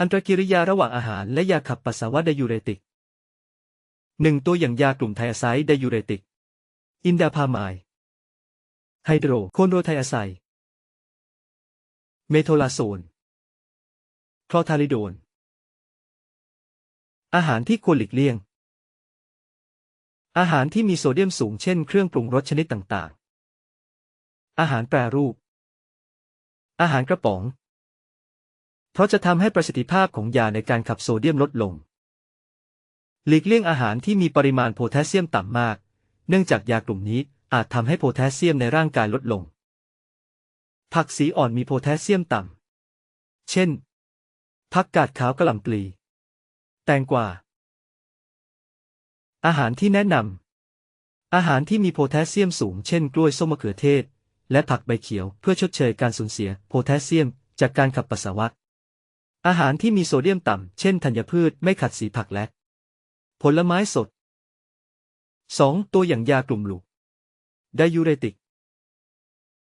อันตรกิริยาระหว่างอาหารและยาขับปัสสาวะไดยูเรติกหนึ่งตัวอย่างยากลุ่มไทอาไซด์ไดยูเรติก อินดาพามาย ไฮโดรโคโนไทอาไซด์เมโทลาโซน คลอทาริโดน อาหารที่ควรหลีกเลี่ยง อาหารที่มีโซเดียมสูงเช่นเครื่องปรุงรสชนิดต่างๆ อาหารแปรรูป อาหารกระป๋อง ราะจะทำให้ประสิทธิภาพของยาในการขับโซเดียมลดลง หลีกเลี่ยงอาหารที่มีปริมาณโพแทสเซียมต่ำมาก เนื่องจากยากลุ่มนี้อาจทำให้โพแทสเซียมในร่างกายลดลง ผักสีอ่อนมีโพแทสเซียมต่ำ เช่น ผักกาดขาวกระหล่ำปลี แตงกวา อาหารที่แนะนำ อาหารที่มีโพแทสเซียมสูง เช่น กล้วยส้มมะเขือเทศ และผักใบเขียวเพื่อชดเชยการสูญเสียโพแทสเซียมจากการขับปัสสาวะ อาหารที่มีโซเดียมต่ำ เช่นธัญพืชไม่ขัดสีผักและ ผลไม้สด 2. ตัวอย่างยากลุ่มลูกไดยูเรติก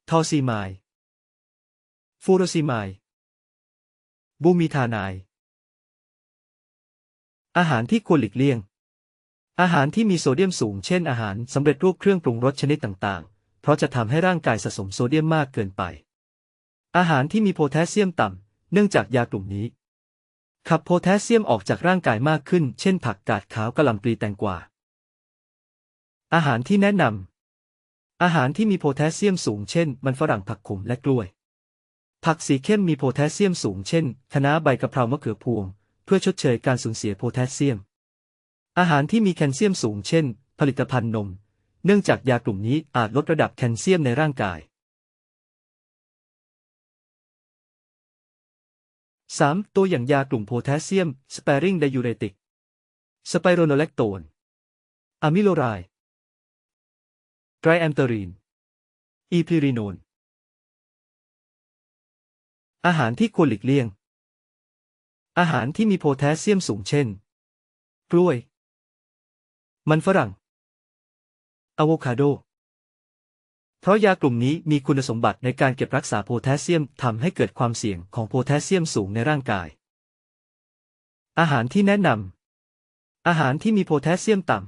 ทอซีไมาย ฟูโรซีไมาย บูมีทานาย อาหารที่ควรหลีกเลี่ยง อาหารที่มีโซเดียมสูง เช่นอาหารสำเร็จรูปเครื่องปรุงรสชนิดต่างๆ เพราะจะทำให้ร่างกายสะสมโซเดียมมากเกินไป อาหารที่มีโพแทสเซียมต่ำ เนื่องจากยากลุ่มนี้ ขับโพแทสเซียมออกจากร่างกายมากขึ้น เช่นผักกาดขาวกะหล่ำปลีแตงกวา อาหารที่แนะนำอาหารที่มีโพแทสเซียมสูงเช่น มันฝรั่งผักขมและกล้วย ผักสีเข้มมีโพแทสเซียมสูงเช่นคะน้าใบกะเพรามะเขือพวง เพื่อชดเชยการสูญเสียโพแทสเซียม อาหารที่มีแคลเซียมสูงเช่น ผลิตภัณฑ์นม เนื่องจากยากลุ่มนี้อาจลดระดับแคลเซียมในร่างกาย 3. ตัวอย่างยากลุ่มโพแทสเซียมสเปริงไดยูเรติกสไปโรโนแลคโตนอะมิโลไรด์ไตรแอมเตอรีน อีพิริโนน อาหารที่ควรหลีกเลี่ยง อาหารที่มีโพแทสเซียมสูงเช่น กล้วย มันฝรั่งอะโวคาโด เพราะยากลุ่มนี้มีคุณสมบัติในการเก็บรักษาโพแทสเซียมทำให้เกิดความเสี่ยงของโพแทสเซียมสูงในร่างกาย อาหารที่แนะนำอาหารที่มีโพแทสเซียมต่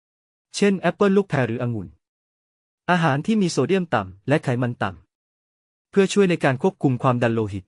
ำ เช่นแอปเปิลลูกแพรหรือองุ่น อาหารที่มีโซเดียมต่ำและไขมันต่ำ เพื่อช่วยในการควบคุมความดันโลหิต